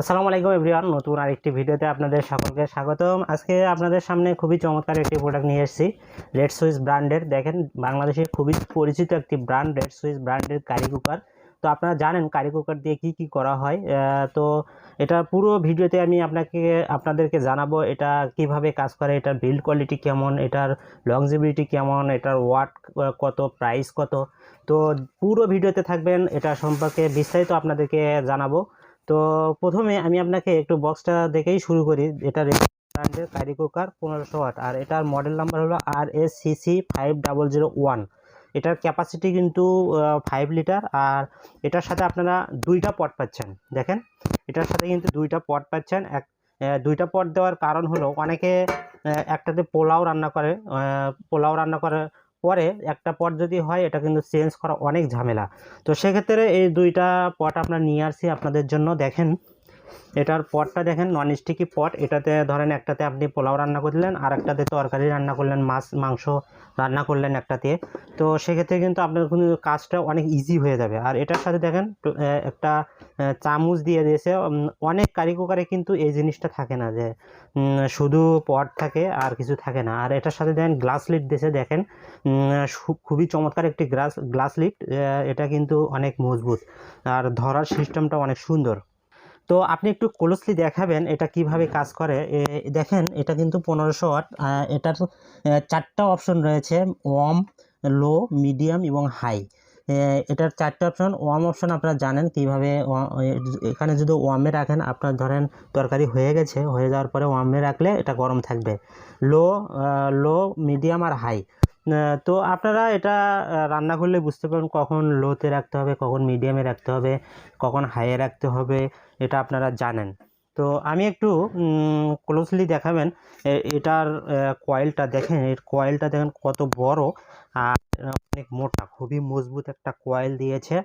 আসসালামু আলাইকুম এভরিওয়ান, নতুন আরেকটি ভিডিওতে আপনাদের সকলকে স্বাগতম। আজকে আপনাদের সামনে খুবই চমৎকার একটি প্রোডাক্ট নিয়ে এসেছি রেড সুইস ব্র্যান্ডের দেখেন, বাংলাদেশের খুবই পরিচিত একটি ব্র্যান্ড রেড সুইস ব্র্যান্ডের কারি কুকার তো আপনারা জানেন কারি কুকার দিয়ে কি কি করা হয় তো এটা পুরো ভিডিওতে আমি আপনাকে, আপনাদেরকে জানাব এটা কীভাবে কাজ করে, এটার বিল্ড কোয়ালিটি কেমন, এটার লংজিবিলিটি কেমন, এটার ওয়াট কত প্রাইস কত। তো পুরো ভিডিওতে থাকবেন, এটা সম্পর্কে বিস্তারিত আপনাদেরকে জানাব। তো প্রথমে আমি আপনাকে একটু বক্সটা দেখেই শুরু করি। এটা ব্র্যান্ডের কারি কুকার পনেরোশো ওয়াট। আর এটার মডেল নাম্বার হলো R S CC five double zero one এটার ক্যাপাসিটি কিন্তু ফাইভ লিটার আর এটার সাথে আপনারা দুইটা পট পাচ্ছেন। দেখেন, এটার সাথে কিন্তু দুইটা পট পাচ্ছেন। এক দুইটা পট দেওয়ার কারণ হলো, অনেকে একটাতে পোলাও রান্না করে পোলাও রান্না করে পরে একটা পট যদি হয়, এটা কিন্তু চেঞ্জ করা অনেক ঝামেলা। তো সেক্ষেত্রে এই দুইটা পট আমরা নিয়ে আসছি আপনাদের জন্য। দেখেন এটার পটটা দেখেন নন স্টিকি পট। এটাতে ধরেন একটাতে আপনি পোলাও রান্না করলেন আর একটাতে তরকারি রান্না করলেন, মাছ, মাংস রান্না করলেন একটাতে। তো সেক্ষেত্রে কিন্তু আপনার কিন্তু কাজটা অনেক ইজি হয়ে যাবে। আর এটার সাথে দেখেন একটা চামচ দিয়ে দিয়েছে অনেক কারি কুকারে কিন্তু এই জিনিসটা থাকে না যে শুধু পট থাকে আর কিছু থাকে না। আর এটার সাথে দেখেন গ্লাস লিট দিয়েছে, দেখেন খুবই চমৎকার একটি গ্লাস গ্লাস লিট এটা কিন্তু অনেক মজবুত। আর ধরার সিস্টেমটা অনেক সুন্দর। তো আপনি একটু ক্লোজলি দেখাবেন এটা কীভাবে কাজ করে। দেখেন, এটা কিন্তু পনেরোশো ওয়াট এটার চারটা অপশন রয়েছে ওয়াম লো মিডিয়াম এবং হাই এটার চারটে অপশন ওয়াম অপশন আপনারা জানেন কীভাবে এখানে যদি ওয়ামে রাখেন, আপনার ধরেন তরকারি হয়ে গেছে, হয়ে যাওয়ার পরে ওয়ামে রাখলে এটা গরম থাকবে। লো লো মিডিয়াম আর হাই তো আপনারা এটা রান্না করলে বুঝতে পারবেন কখন লোতে রাখতে হবে, কখন মিডিয়ামে রাখতে হবে, কখন হাইয়ে রাখতে হবে, এটা আপনারা জানেন। তো আমি একটু ক্লোজলি দেখাবেন এটার কয়েলটা দেখেন, এর কয়েলটা দেখেন কত বড়, আর অনেক মোটা, খুবই মজবুত একটা কয়েল দিয়েছে।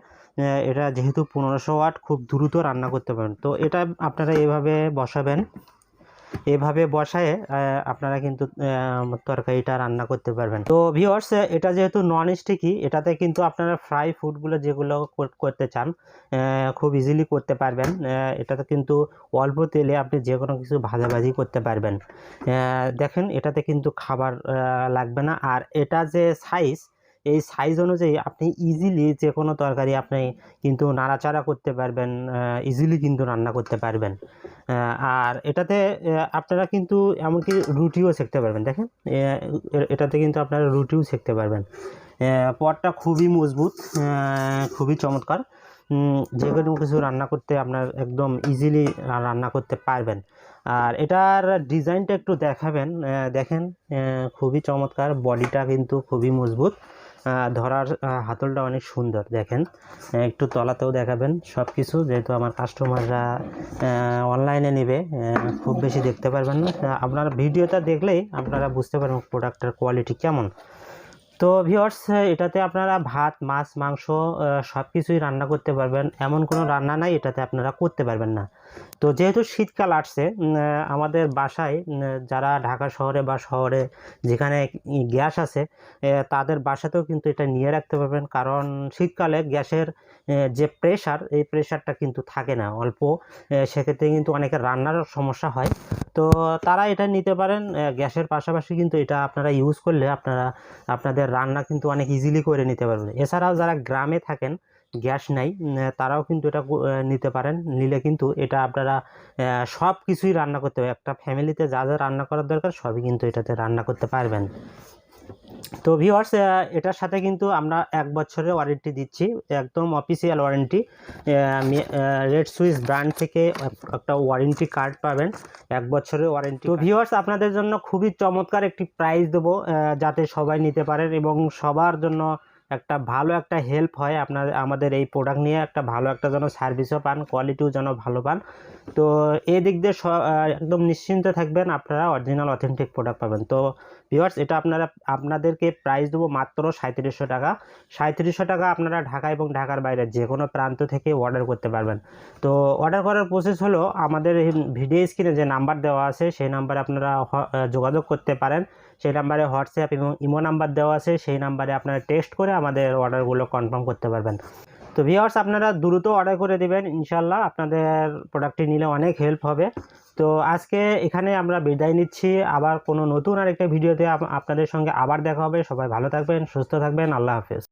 এটা যেহেতু পনেরোশো ওয়াট, খুব দ্রুত রান্না করতে পারেন তো এটা আপনারা এভাবে বসাবেন। এভাবে বসায় আপনারা কিন্তু তরকারিটা রান্না করতে পারবেন। তো ভিওর্স এটা যেহেতু নন স্টিকি এটাতে কিন্তু আপনারা ফ্রাই ফুডগুলো যেগুলো করতে চান খুব ইজিলি করতে পারবেন। এটাতে কিন্তু অল্প তেলে আপনি যে কোনো কিছু ভাজাভাজি করতে পারবেন। দেখেন, এটাতে কিন্তু খাবার লাগবে না। আর এটা যে সাইজ এই সাইজ অনুযায়ী আপনি ইজিলি যে কোনো তরকারি আপনি কিন্তু নাড়াচাড়া করতে পারবেন ইজিলি কিন্তু রান্না করতে পারবেন। আর এটাতে আপনারা কিন্তু এমনকি রুটিও সেঁকতে পারবেন, দেখেন। এটাতে কিন্তু আপনারা রুটিও সেঁকতে পারবেন। পটটা খুবই মজবুত খুবই চমৎকার। যে কোনো কিছু রান্না করতে আপনার একদম ইজিলি রান্না করতে পারবেন। আর এটার ডিজাইনটা একটু দেখাবেন। দেখেন খুবই চমৎকার, বডিটা কিন্তু খুবই মজবুত। ধরার হাতলটা অনেক সুন্দর, দেখেন। একটু তলাতেও দেখাবেন সব কিছু যেহেতু আমার কাস্টমাররা অনলাইনে নেবে খুব বেশি দেখতে পারবেন না। আপনারা ভিডিওটা দেখলেই আপনারা বুঝতে পারবেন প্রোডাক্টের কোয়ালিটি কেমন। তো ভিওর্স এটাতে আপনারা ভাত, মাছ, মাংস সব কিছুই রান্না করতে পারবেন। এমন কোনো রান্না নাই, এটাতে আপনারা করতে পারবেন না। তো যেহেতু শীতকাল আসছে আমাদের বাসায় যারা ঢাকা শহরে বা শহরে যেখানে গ্যাস আছে তাদের বাসাতেও কিন্তু এটা নিয়ে রাখতে পারবেন। কারণ শীতকালে গ্যাসের যে প্রেশার এই প্রেশারটা কিন্তু থাকে না অল্প। সেক্ষেত্রে কিন্তু অনেকের রান্নার সমস্যা হয়। তো তারা এটা নিতে পারেন গ্যাসের পাশাপাশি কিন্তু এটা আপনারা ইউজ করলে আপনারা, আপনাদের রান্না কিন্তু অনেক ইজিলি করে নিতে পারবেন। এছাড়াও যারা গ্রামে থাকেন, গ্যাস নাই তারাও কিন্তু এটা নিতে পারেন। নিলে কিন্তু এটা আপনারা সব কিছুই রান্না করতে হবে একটা ফ্যামিলিতে যা যা রান্না করার দরকার, সবই কিন্তু এটাতে রান্না করতে পারবেন। তো ভিওয়ার্স এটার সাথে কিন্তু আমরা এক বছরের ওয়ারেন্টি দিচ্ছি একদম official warranty Red Swiss brand থেকে এক- একটা ওয়ারেন্টি কার্ড পাবেন এক বছরের ওয়ারেন্টি তো ভিওয়ার্স আপনাদের জন্য খুবই চমৎকার একটি প্রাইস দেবো যাতে সবাই নিতে পারেন এবং সবার জন্য একটা ভালো একটা হেল্প হয় আপনার, আমাদের এই প্রোডাক্ট নিয়ে। একটা ভালো একটা যেন সার্ভিসও পান কোয়ালিটিও যেন ভালো পান। তো এই দিক দিয়ে একদম নিশ্চিন্ত থাকবেন আপনারা অরিজিনাল অথেন্টিক প্রোডাক্ট পাবেন। তো ভিওয়ার্স এটা আপনারা, আপনাদেরকে প্রাইস দেবো মাত্র সাঁত্রিশশো টাকা। সাঁত্রিশশো টাকা আপনারা ঢাকা এবং ঢাকার বাইরে যে কোনো প্রান্ত থেকে অর্ডার করতে পারবেন। তো অর্ডার করার প্রসেস হলো, আমাদের ভিডিও স্ক্রিনে যে নাম্বার দেওয়া আছে, সেই নাম্বারে আপনারা যোগাযোগ করতে পারেন। সেই নাম্বারে হোয়াটসঅ্যাপ এবং ইমো নাম্বার দেওয়া আছে, সেই নাম্বারে আপনারা টেক্সট করে আমাদের অর্ডারগুলো কনফার্ম করতে পারবেন। তো ভিওয়ার্স আপনারা দ্রুত অর্ডার করে দেবেন ইনশাল্লাহ আপনাদের প্রোডাক্টটি নিলে অনেক হেল্প হবে। তো আজকে এখানে আমরা বিদায় নিচ্ছি। আবার কোনো নতুন আরেকটা ভিডিওতে আপ- আপনাদের সঙ্গে আবার দেখা হবে। সবাই ভালো থাকবেন, সুস্থ থাকবেন। আল্লাহ হাফেজ।